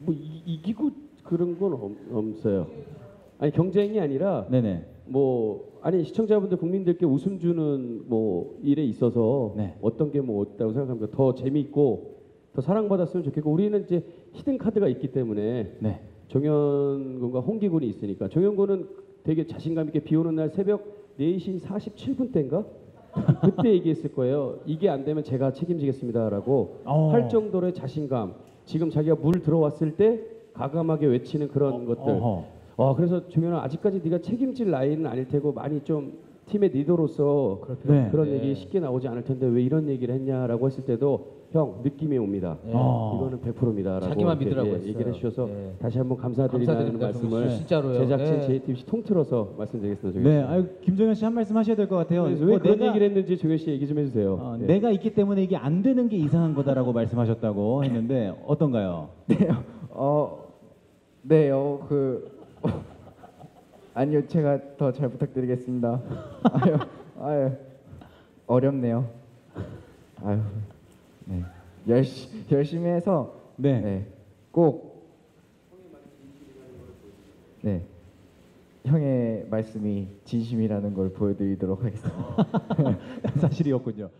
뭐 이, 이기고 그런 건 없, 없어요. 아니 경쟁이 아니라 네네. 뭐 아니 시청자분들 국민들께 웃음 주는 뭐 일에 있어서 네. 어떤 게 뭐 없다고 생각합니까? 더 재미있고 더 사랑받았으면 좋겠고 우리는 이제 히든 카드가 있기 때문에 네. 정현 군과 홍기 군이 있으니까 정현 군은 되게 자신감 있게 비 오는 날 새벽 4시 47분 때인가 그때 얘기했을 거예요. 이게 안 되면 제가 책임지겠습니다라고 어. 할 정도의 자신감. 지금 자기가 물 들어왔을 때 가감하게 외치는 그런 것들. 어허. 와 그래서 정현아 아직까지 네가 책임질 나이는 아닐 테고 많이 좀 팀의 리더로서 네. 그런 네. 얘기 쉽게 나오지 않을 텐데 왜 이런 얘기를 했냐라고 했을 때도 형 느낌이 옵니다. 네. 어. 이거는 100%입니다라고 자기만 믿으라고 얘기를 했어요. 해주셔서 네. 다시 한번 감사드리다는 감사드립니다. 말씀을 정말 진짜로요. 제작진 네. JTBC 통틀어서 말씀드리겠습니다. 네. 아유, 김정현 씨 한 말씀 하셔야 될 것 같아요. 왜뭐 그런 내가- 얘기를 했는지 정현 씨 얘기 좀 해주세요. 어, 네. 내가 있기 때문에 이게 안 되는 게 이상한 거다라고 말씀하셨다고 했는데 어떤가요? 어, 네, 어, 그 어, 아니요, 제가 더 잘 부탁드리겠습니다. 아유, 아유, 어렵네요. 아유, 네, 열시, 열심히 해서 네. 네, 꼭 네, 형의 말씀이 진심이라는 걸 보여드리도록 하겠습니다. 사실이었군요.